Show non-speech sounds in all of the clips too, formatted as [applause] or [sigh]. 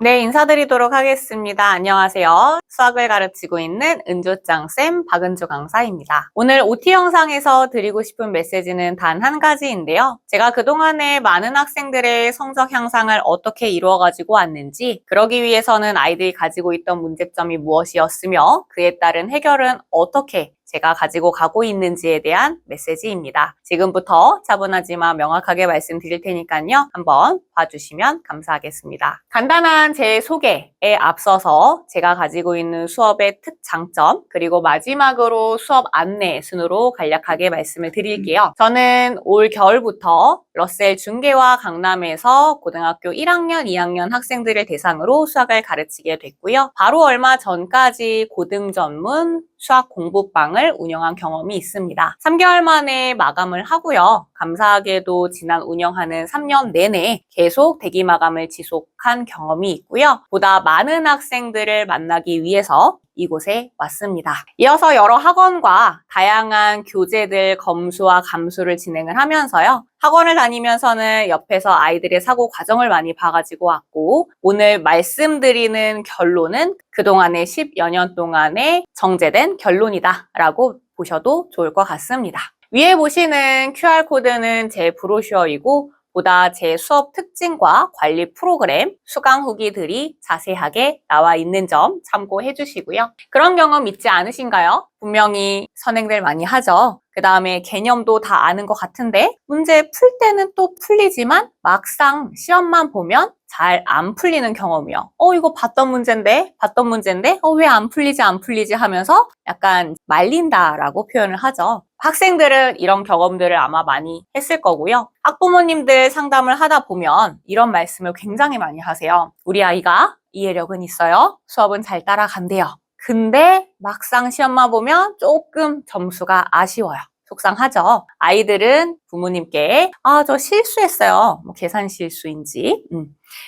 네, 인사드리도록 하겠습니다. 안녕하세요. 수학을 가르치고 있는 은조짱쌤 박은주 강사입니다. 오늘 OT 영상에서 드리고 싶은 메시지는 단 한 가지인데요. 제가 그동안에 많은 학생들의 성적 향상을 어떻게 이루어가지고 왔는지, 그러기 위해서는 아이들이 가지고 있던 문제점이 무엇이었으며, 그에 따른 해결은 어떻게 제가 가지고 가고 있는지에 대한 메시지입니다. 지금부터 차분하지만 명확하게 말씀드릴 테니까요. 한번 봐주시면 감사하겠습니다. 간단한 제 소개에 앞서서 제가 가지고 있는 수업의 특장점 그리고 마지막으로 수업 안내 순으로 간략하게 말씀을 드릴게요. 저는 올 겨울부터 러셀 중계와 강남에서 고등학교 1학년, 2학년 학생들을 대상으로 수학을 가르치게 됐고요. 바로 얼마 전까지 고등 전문 수학 공부방을 운영한 경험이 있습니다. 3개월 만에 마감을 하고요. 감사하게도 지난 운영하는 3년 내내 계속 대기 마감을 지속한 경험이 있고요. 보다 많은 학생들을 만나기 위해서 이곳에 왔습니다. 이어서 여러 학원과 다양한 교재들 검수와 감수를 진행을 하면서요. 학원을 다니면서는 옆에서 아이들의 사고 과정을 많이 봐가지고 왔고 오늘 말씀드리는 결론은 그동안의 10여 년 동안의 정제된 결론이다 라고 보셔도 좋을 것 같습니다. 위에 보시는 QR코드는 제 브로셔이고 보다 제 수업 특징과 관리 프로그램, 수강 후기들이 자세하게 나와 있는 점 참고해 주시고요. 그런 경험 있지 않으신가요? 분명히 선행들 많이 하죠. 그 다음에 개념도 다 아는 것 같은데 문제 풀 때는 또 풀리지만 막상 시험만 보면 잘 안 풀리는 경험이요. 어, 이거 봤던 문제인데, 봤던 문제인데, 어, 왜 안 풀리지, 안 풀리지 하면서 약간 말린다라고 표현을 하죠. 학생들은 이런 경험들을 아마 많이 했을 거고요. 학부모님들 상담을 하다 보면 이런 말씀을 굉장히 많이 하세요. 우리 아이가 이해력은 있어요. 수업은 잘 따라간대요. 근데 막상 시험만 보면 조금 점수가 아쉬워요. 속상하죠. 아이들은 부모님께 아 저 실수했어요. 뭐 계산 실수인지. 음.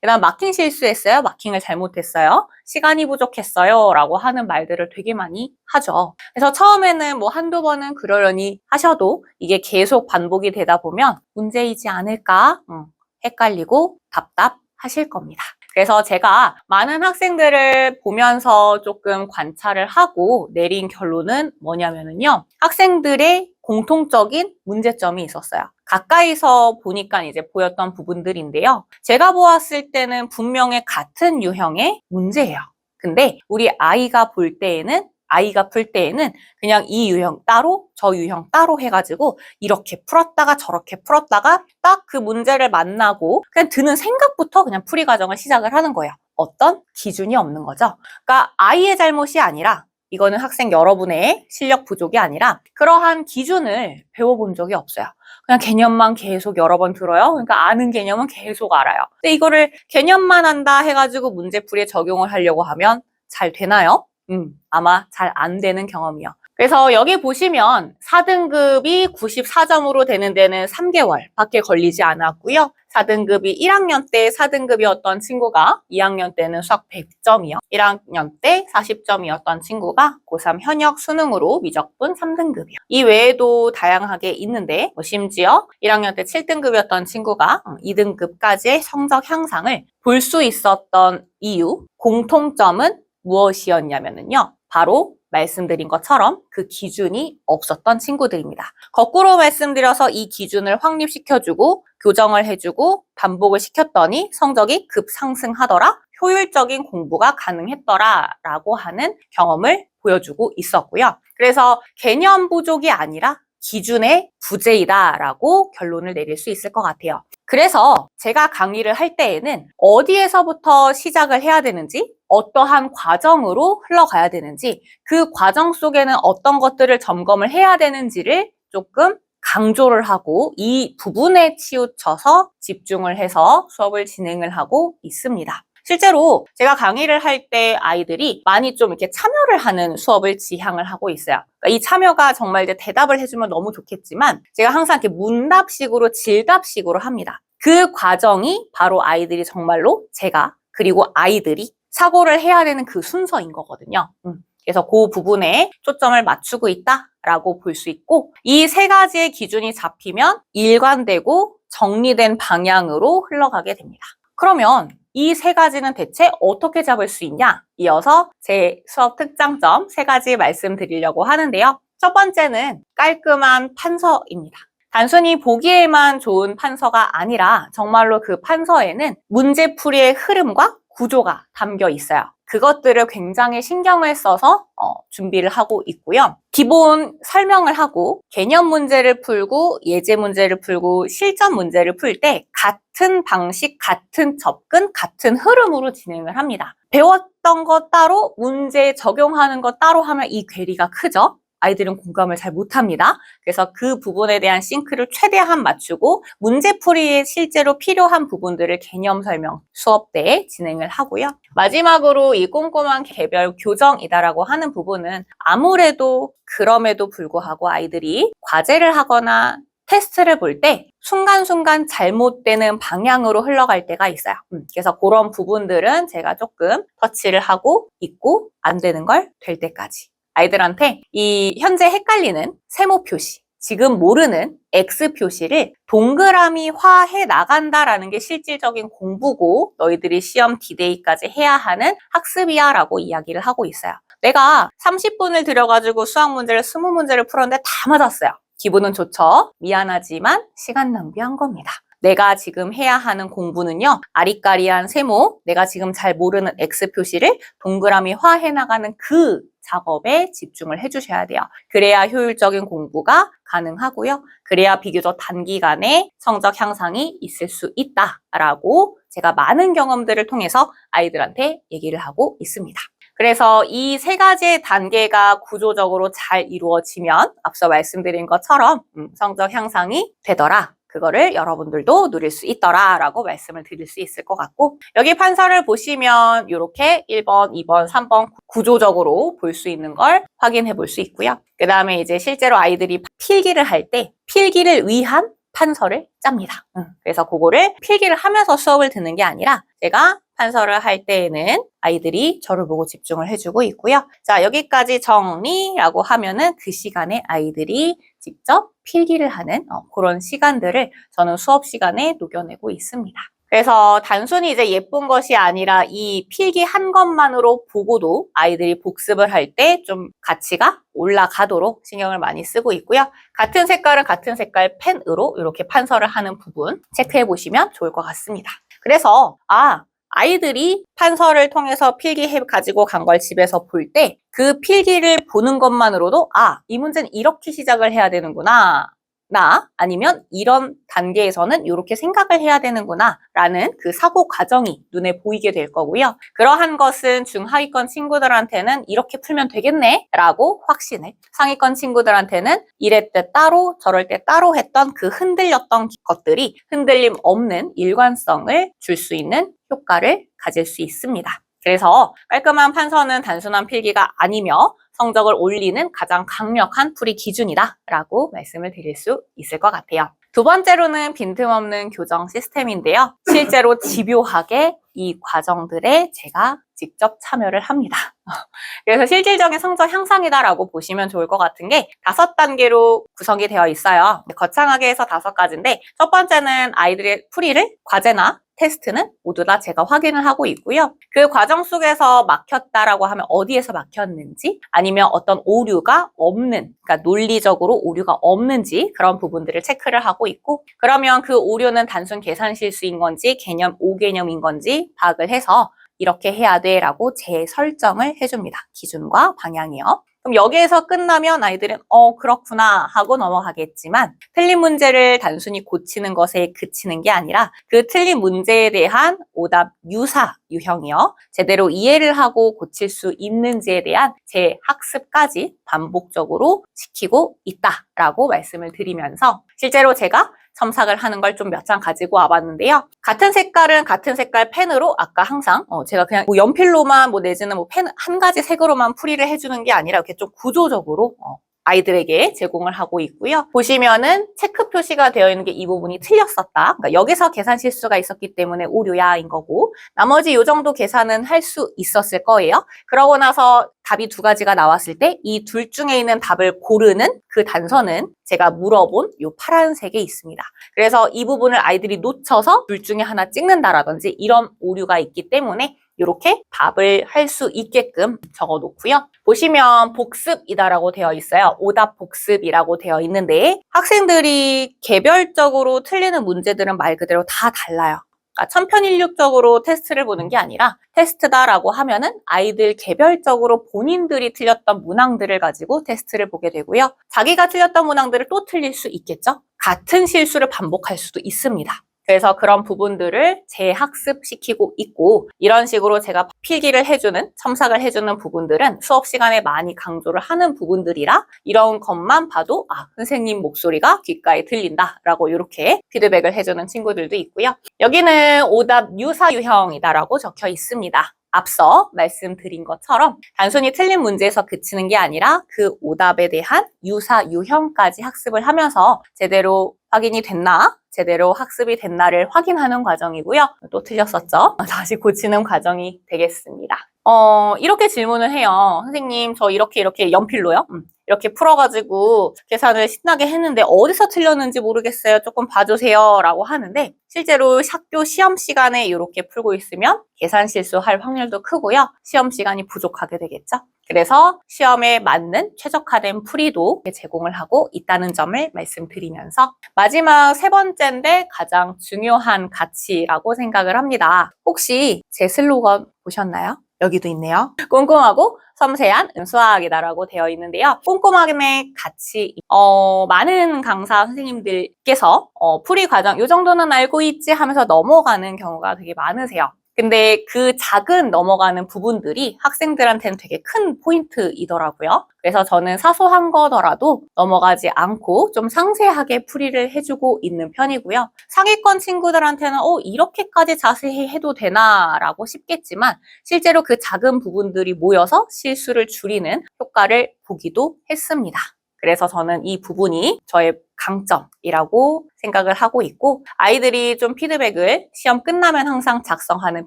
그다음 마킹 실수했어요. 마킹을 잘못했어요. 시간이 부족했어요. 라고 하는 말들을 되게 많이 하죠. 그래서 처음에는 뭐 한두 번은 그러려니 하셔도 이게 계속 반복이 되다 보면 문제이지 않을까 음, 헷갈리고 답답하실 겁니다. 그래서 제가 많은 학생들을 보면서 조금 관찰을 하고 내린 결론은 뭐냐면요. 학생들의 공통적인 문제점이 있었어요. 가까이서 보니까 이제 보였던 부분들인데요. 제가 보았을 때는 분명히 같은 유형의 문제예요. 근데 우리 아이가 볼 때에는 아이가 풀 때에는 그냥 이 유형 따로 저 유형 따로 해가지고 이렇게 풀었다가 저렇게 풀었다가 딱 그 문제를 만나고 그냥 드는 생각부터 그냥 풀이 과정을 시작을 하는 거예요. 어떤 기준이 없는 거죠. 그러니까 아이의 잘못이 아니라 이거는 학생 여러분의 실력 부족이 아니라 그러한 기준을 배워본 적이 없어요. 그냥 개념만 계속 여러 번 들어요. 그러니까 아는 개념은 계속 알아요. 근데 이거를 개념만 한다 해가지고 문제풀이에 적용을 하려고 하면 잘 되나요? 음, 아마 잘 안 되는 경험이요. 그래서 여기 보시면 4등급이 94점으로 되는 데는 3개월 밖에 걸리지 않았고요. 4등급이 1학년 때 4등급이었던 친구가 2학년 때는 수학 100점이요. 1학년 때 40점이었던 친구가 고3 현역 수능으로 미적분 3등급이요. 이 외에도 다양하게 있는데 뭐 심지어 1학년 때 7등급이었던 친구가 2등급까지의 성적 향상을 볼 수 있었던 이유, 공통점은 무엇이었냐면요. 바로 말씀드린 것처럼 그 기준이 없었던 친구들입니다. 거꾸로 말씀드려서 이 기준을 확립시켜주고 교정을 해주고 반복을 시켰더니 성적이 급상승하더라. 효율적인 공부가 가능했더라. 라고 하는 경험을 보여주고 있었고요. 그래서 개념 부족이 아니라 기준의 부재이다라고 결론을 내릴 수 있을 것 같아요. 그래서 제가 강의를 할 때에는 어디에서부터 시작을 해야 되는지, 어떠한 과정으로 흘러가야 되는지, 그 과정 속에는 어떤 것들을 점검을 해야 되는지를 조금 강조를 하고 이 부분에 치우쳐서 집중을 해서 수업을 진행을 하고 있습니다. 실제로 제가 강의를 할 때 아이들이 많이 좀 이렇게 참여를 하는 수업을 지향을 하고 있어요. 그러니까 이 참여가 정말 이제 대답을 해주면 너무 좋겠지만 제가 항상 이렇게 문답식으로 질답식으로 합니다. 그 과정이 바로 아이들이 정말로 제가 그리고 아이들이 사고를 해야 되는 그 순서인 거거든요. 음. 그래서 그 부분에 초점을 맞추고 있다라고 볼 수 있고 이 세 가지의 기준이 잡히면 일관되고 정리된 방향으로 흘러가게 됩니다. 그러면 이 세 가지는 대체 어떻게 잡을 수 있냐? 이어서 제 수업 특장점 세 가지 말씀드리려고 하는데요. 첫 번째는 깔끔한 판서입니다. 단순히 보기에만 좋은 판서가 아니라 정말로 그 판서에는 문제풀이의 흐름과 구조가 담겨 있어요. 그것들을 굉장히 신경을 써서 어, 준비를 하고 있고요. 기본 설명을 하고 개념 문제를 풀고 예제 문제를 풀고 실전 문제를 풀 때 같은 방식, 같은 접근, 같은 흐름으로 진행을 합니다. 배웠던 거 따로 문제 적용하는 거 따로 하면 이 괴리가 크죠. 아이들은 공감을 잘 못합니다. 그래서 그 부분에 대한 싱크를 최대한 맞추고 문제풀이에 실제로 필요한 부분들을 개념 설명 수업 때 진행을 하고요. 마지막으로 이 꼼꼼한 개별 교정이다라고 하는 부분은 아무래도 그럼에도 불구하고 아이들이 과제를 하거나 테스트를 볼 때 순간순간 잘못되는 방향으로 흘러갈 때가 있어요. 음, 그래서 그런 부분들은 제가 조금 터치를 하고 있고 안 되는 걸 될 때까지 아이들한테 이 현재 헷갈리는 세모 표시, 지금 모르는 X 표시를 동그라미화해 나간다라는 게 실질적인 공부고 너희들이 시험 디데이까지 해야 하는 학습이야 라고 이야기를 하고 있어요. 내가 30분을 들여가지고 수학 문제를 20문제를 풀었는데 다 맞았어요. 기분은 좋죠? 미안하지만 시간 낭비한 겁니다. 내가 지금 해야 하는 공부는요, 아리까리한 세모, 내가 지금 잘 모르는 X 표시를 동그라미 화 해 나가는 그 작업에 집중을 해주셔야 돼요. 그래야 효율적인 공부가 가능하고요. 그래야 비교적 단기간에 성적 향상이 있을 수 있다라고 제가 많은 경험들을 통해서 아이들한테 얘기를 하고 있습니다. 그래서 이 세 가지의 단계가 구조적으로 잘 이루어지면 앞서 말씀드린 것처럼 음, 성적 향상이 되더라. 그거를 여러분들도 누릴 수 있더라 라고 말씀을 드릴 수 있을 것 같고 여기 판서를 보시면 이렇게 1번, 2번, 3번 구조적으로 볼 수 있는 걸 확인해 볼 수 있고요. 그 다음에 이제 실제로 아이들이 필기를 할 때 필기를 위한 판서를 짭니다. 음, 그래서 그거를 필기를 하면서 수업을 듣는 게 아니라 제가 판서를 할 때에는 아이들이 저를 보고 집중을 해주고 있고요. 자, 여기까지 정리라고 하면은 그 시간에 아이들이 직접 필기를 하는 어, 그런 시간들을 저는 수업 시간에 녹여내고 있습니다. 그래서 단순히 이제 예쁜 것이 아니라 이 필기 한 것만으로 보고도 아이들이 복습을 할 때 좀 가치가 올라가도록 신경을 많이 쓰고 있고요. 같은 색깔은 같은 색깔 펜으로 이렇게 판서를 하는 부분 체크해 보시면 좋을 것 같습니다. 그래서 아 아이들이 판서를 통해서 필기해 가지고 간 걸 집에서 볼 때 그 필기를 보는 것만으로도 아, 이 문제는 이렇게 시작을 해야 되는구나. 나 아니면 이런 단계에서는 이렇게 생각을 해야 되는구나 라는 그 사고 과정이 눈에 보이게 될 거고요. 그러한 것은 중하위권 친구들한테는 이렇게 풀면 되겠네 라고 확신을 상위권 친구들한테는 이럴 때 따로 저럴 때 따로 했던 그 흔들렸던 것들이 흔들림 없는 일관성을 줄 수 있는 효과를 가질 수 있습니다. 그래서 깔끔한 판서는 단순한 필기가 아니며 성적을 올리는 가장 강력한 풀이 기준이다 라고 말씀을 드릴 수 있을 것 같아요. 두 번째로는 빈틈없는 교정 시스템인데요. 실제로 [laughs] 집요하게 이 과정들에 제가 직접 참여를 합니다. [laughs] 그래서 실질적인 성적 향상이다라고 보시면 좋을 것 같은 게 다섯 단계로 구성이 되어 있어요. 거창하게 해서 다섯 가지인데 첫 번째는 아이들의 풀이를 과제나 테스트는 모두 다 제가 확인을 하고 있고요. 그 과정 속에서 막혔다라고 하면 어디에서 막혔는지 아니면 어떤 오류가 없는, 그러니까 논리적으로 오류가 없는지 그런 부분들을 체크를 하고 있고 그러면 그 오류는 단순 계산 실수인 건지 개념 5개념인 건지 파악을 해서 이렇게 해야 돼 라고 재설정을 해줍니다. 기준과 방향이요. 그럼 여기에서 끝나면 아이들은 어 그렇구나 하고 넘어가겠지만 틀린 문제를 단순히 고치는 것에 그치는 게 아니라 그 틀린 문제에 대한 오답 유사 유형이요. 제대로 이해를 하고 고칠 수 있는지에 대한 제 학습까지 반복적으로 지키고 있다라고 말씀을 드리면서 실제로 제가 첨삭을 하는 걸 좀 몇 장 가지고 와봤는데요. 같은 색깔은 같은 색깔 펜으로 아까 항상 어 제가 그냥 뭐 연필로만 뭐 내지는 뭐 펜 한 가지 색으로만 풀이를 해주는 게 아니라 이렇게 좀 구조적으로 어 아이들에게 제공을 하고 있고요. 보시면은 체크 표시가 되어 있는 게 이 부분이 틀렸었다. 그러니까 여기서 계산 실수가 있었기 때문에 오류야인 거고 나머지 요 정도 계산은 할 수 있었을 거예요. 그러고 나서 답이 두 가지가 나왔을 때 이 둘 중에 있는 답을 고르는 그 단서는 제가 물어본 요 파란색에 있습니다. 그래서 이 부분을 아이들이 놓쳐서 둘 중에 하나 찍는다라든지 이런 오류가 있기 때문에 이렇게 답을 할 수 있게끔 적어 놓고요. 보시면 복습이다라고 되어 있어요. 오답 복습이라고 되어 있는데 학생들이 개별적으로 틀리는 문제들은 말 그대로 다 달라요. 그러니까 천편일률적으로 테스트를 보는 게 아니라 테스트다라고 하면은 아이들 개별적으로 본인들이 틀렸던 문항들을 가지고 테스트를 보게 되고요. 자기가 틀렸던 문항들을 또 틀릴 수 있겠죠? 같은 실수를 반복할 수도 있습니다. 그래서 그런 부분들을 재학습시키고 있고 이런 식으로 제가 필기를 해주는 첨삭을 해주는 부분들은 수업 시간에 많이 강조를 하는 부분들이라 이런 것만 봐도 아 선생님 목소리가 귓가에 들린다라고 이렇게 피드백을 해주는 친구들도 있고요. 여기는 오답 유사유형이다라고 적혀 있습니다. 앞서 말씀드린 것처럼 단순히 틀린 문제에서 그치는 게 아니라 그 오답에 대한 유사, 유형까지 학습을 하면서 제대로 확인이 됐나, 제대로 학습이 됐나를 확인하는 과정이고요. 또 틀렸었죠? [laughs] 다시 고치는 과정이 되겠습니다. 어, 이렇게 질문을 해요. 선생님, 저 이렇게 이렇게 연필로요? 음, 이렇게 풀어가지고 계산을 신나게 했는데 어디서 틀렸는지 모르겠어요. 조금 봐주세요. 라고 하는데 실제로 학교 시험 시간에 이렇게 풀고 있으면 계산 실수할 확률도 크고요. 시험 시간이 부족하게 되겠죠. 그래서 시험에 맞는 최적화된 풀이도 제공을 하고 있다는 점을 말씀드리면서 마지막 세 번째인데 가장 중요한 가치라고 생각을 합니다. 혹시 제 슬로건 보셨나요? 여기도 있네요. 꼼꼼하고 섬세한 수학이다라고 되어 있는데요. 꼼꼼함의 가치, 어, 많은 강사 선생님들께서 어, 풀이 과정, 이 정도는 알고 있지 하면서 넘어가는 경우가 되게 많으세요. 근데 그 작은 넘어가는 부분들이 학생들한테는 되게 큰 포인트이더라고요. 그래서 저는 사소한 거더라도 넘어가지 않고 좀 상세하게 풀이를 해주고 있는 편이고요. 상위권 친구들한테는 어, 이렇게까지 자세히 해도 되나 라고 싶겠지만 실제로 그 작은 부분들이 모여서 실수를 줄이는 효과를 보기도 했습니다. 그래서 저는 이 부분이 저의 강점이라고 생각을 하고 있고 아이들이 좀 피드백을 시험 끝나면 항상 작성하는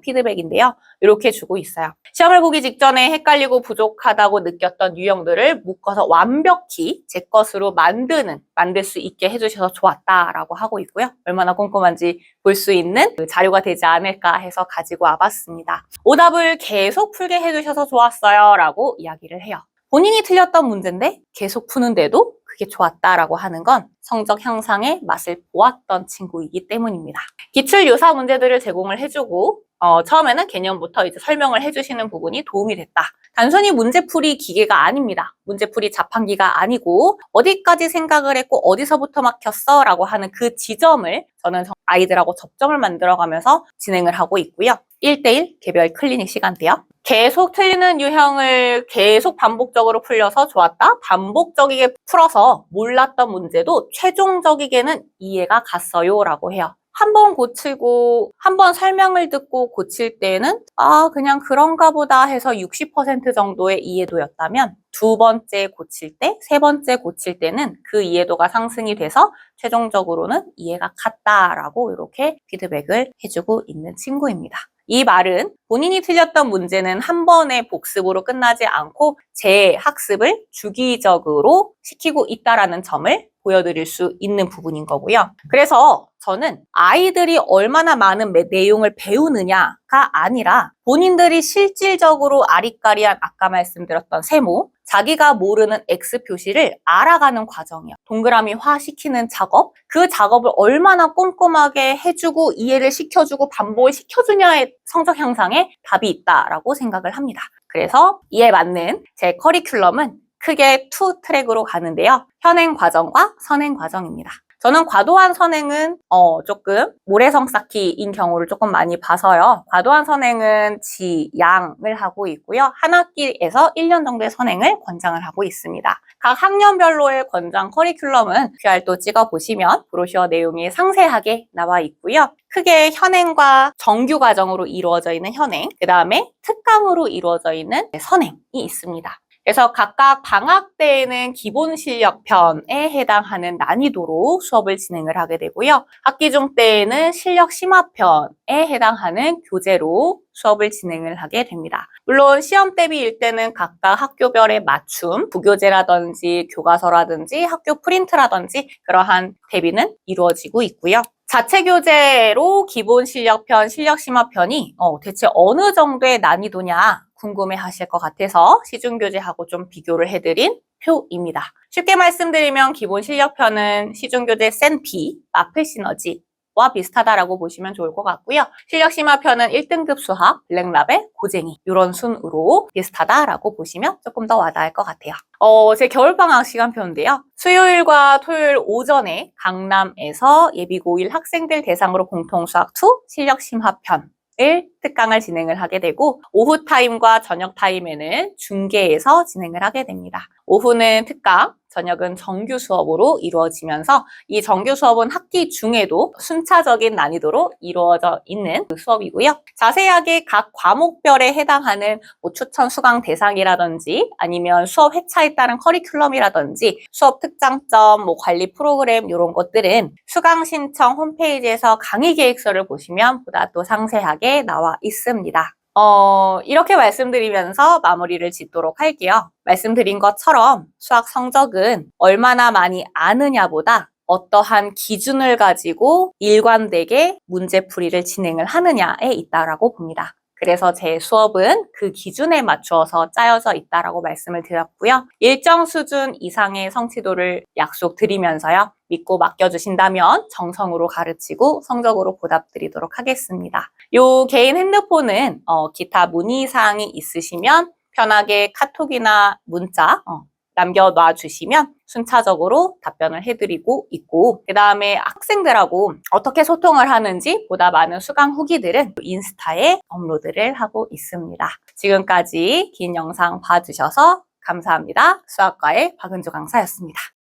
피드백인데요. 이렇게 주고 있어요. 시험을 보기 직전에 헷갈리고 부족하다고 느꼈던 유형들을 묶어서 완벽히 제 것으로 만드는 만들 수 있게 해주셔서 좋았다라고 하고 있고요. 얼마나 꼼꼼한지 볼 수 있는 그 자료가 되지 않을까 해서 가지고 와봤습니다. 오답을 계속 풀게 해주셔서 좋았어요 라고 이야기를 해요. 본인이 틀렸던 문제인데 계속 푸는데도 그게 좋았다라고 하는 건 성적 향상의 맛을 보았던 친구이기 때문입니다. 기출 유사 문제들을 제공을 해주고 어, 처음에는 개념부터 이제 설명을 해주시는 부분이 도움이 됐다. 단순히 문제풀이 기계가 아닙니다. 문제풀이 자판기가 아니고 어디까지 생각을 했고 어디서부터 막혔어? 라고 하는 그 지점을 저는 아이들하고 접점을 만들어가면서 진행을 하고 있고요. 1대1 개별 클리닉 시간대요. 계속 틀리는 유형을 계속 반복적으로 풀려서 좋았다. 반복적이게 풀어서 몰랐던 문제도 최종적이게는 이해가 갔어요. 라고 해요. 한 번 고치고 한 번 설명을 듣고 고칠 때는 아 그냥 그런가 보다 해서 60% 정도의 이해도였다면 두 번째 고칠 때, 세 번째 고칠 때는 그 이해도가 상승이 돼서 최종적으로는 이해가 갔다라고 이렇게 피드백을 해주고 있는 친구입니다. 이 말은 본인이 틀렸던 문제는 한 번의 복습으로 끝나지 않고 재학습을 주기적으로 시키고 있다라는 점을 보여드릴 수 있는 부분인 거고요. 그래서 저는 아이들이 얼마나 많은 내용을 배우느냐가 아니라 본인들이 실질적으로 아리까리한 아까 말씀드렸던 세모, 자기가 모르는 X 표시를 알아가는 과정이요. 동그라미화 시키는 작업, 그 작업을 얼마나 꼼꼼하게 해주고 이해를 시켜주고 반복을 시켜주냐의 성적 향상에 답이 있다라고 생각을 합니다. 그래서 이에 맞는 제 커리큘럼은 크게 투 트랙으로 가는데요. 현행 과정과 선행 과정입니다. 저는 과도한 선행은 어, 조금 모래성 쌓기인 경우를 조금 많이 봐서요. 과도한 선행은 지양을 하고 있고요. 한 학기에서 1년 정도의 선행을 권장을 하고 있습니다. 각 학년별로의 권장 커리큘럼은 QR도 찍어 보시면 브로셔 내용이 상세하게 나와 있고요. 크게 현행과 정규 과정으로 이루어져 있는 현행, 그 다음에 특강으로 이루어져 있는 선행이 있습니다. 그래서 각각 방학 때에는 기본 실력 편에 해당하는 난이도로 수업을 진행을 하게 되고요. 학기 중 때에는 실력 심화 편에 해당하는 교재로 수업을 진행을 하게 됩니다. 물론 시험 대비일 때는 각각 학교별에 맞춤, 부교재라든지 교과서라든지 학교 프린트라든지 그러한 대비는 이루어지고 있고요. 자체 교재로 기본 실력편, 실력 심화편이 어, 대체 어느 정도의 난이도냐 궁금해 하실 것 같아서 시중 교재하고 좀 비교를 해드린 표입니다. 쉽게 말씀드리면 기본 실력편은 시중 교재 센피, 마플 시너지, 와 비슷하다라고 보시면 좋을 것 같고요. 실력 심화편은 1등급 수학, 블랙라벨, 고쟁이 이런 순으로 비슷하다라고 보시면 조금 더 와닿을 것 같아요. 어, 제 겨울방학 시간표인데요. 수요일과 토요일 오전에 강남에서 예비 고1 학생들 대상으로 공통수학 2 실력 심화편 을 특강을 진행을 하게 되고 오후 타임과 저녁 타임에는 중계에서 진행을 하게 됩니다. 오후는 특강, 저녁은 정규 수업으로 이루어지면서 이 정규 수업은 학기 중에도 순차적인 난이도로 이루어져 있는 그 수업이고요. 자세하게 각 과목별에 해당하는 뭐 추천 수강 대상이라든지 아니면 수업 회차에 따른 커리큘럼이라든지 수업 특장점, 뭐 관리 프로그램 이런 것들은 수강 신청 홈페이지에서 강의 계획서를 보시면 보다 또 상세하게 나와 있습니다. 어, 이렇게 말씀드리면서 마무리를 짓도록 할게요. 말씀드린 것처럼 수학 성적은 얼마나 많이 아느냐보다 어떠한 기준을 가지고 일관되게 문제풀이를 진행을 하느냐에 있다라고 봅니다. 그래서 제 수업은 그 기준에 맞추어서 짜여져 있다라고 말씀을 드렸고요. 일정 수준 이상의 성취도를 약속드리면서요. 믿고 맡겨주신다면 정성으로 가르치고 성적으로 보답드리도록 하겠습니다. 요 개인 핸드폰은 어, 기타 문의사항이 있으시면 편하게 카톡이나 문자 어, 남겨놔 주시면 순차적으로 답변을 해드리고 있고 그 다음에 학생들하고 어떻게 소통을 하는지 보다 많은 수강 후기들은 인스타에 업로드를 하고 있습니다. 지금까지 긴 영상 봐주셔서 감사합니다. 수학과의 박은주 강사였습니다.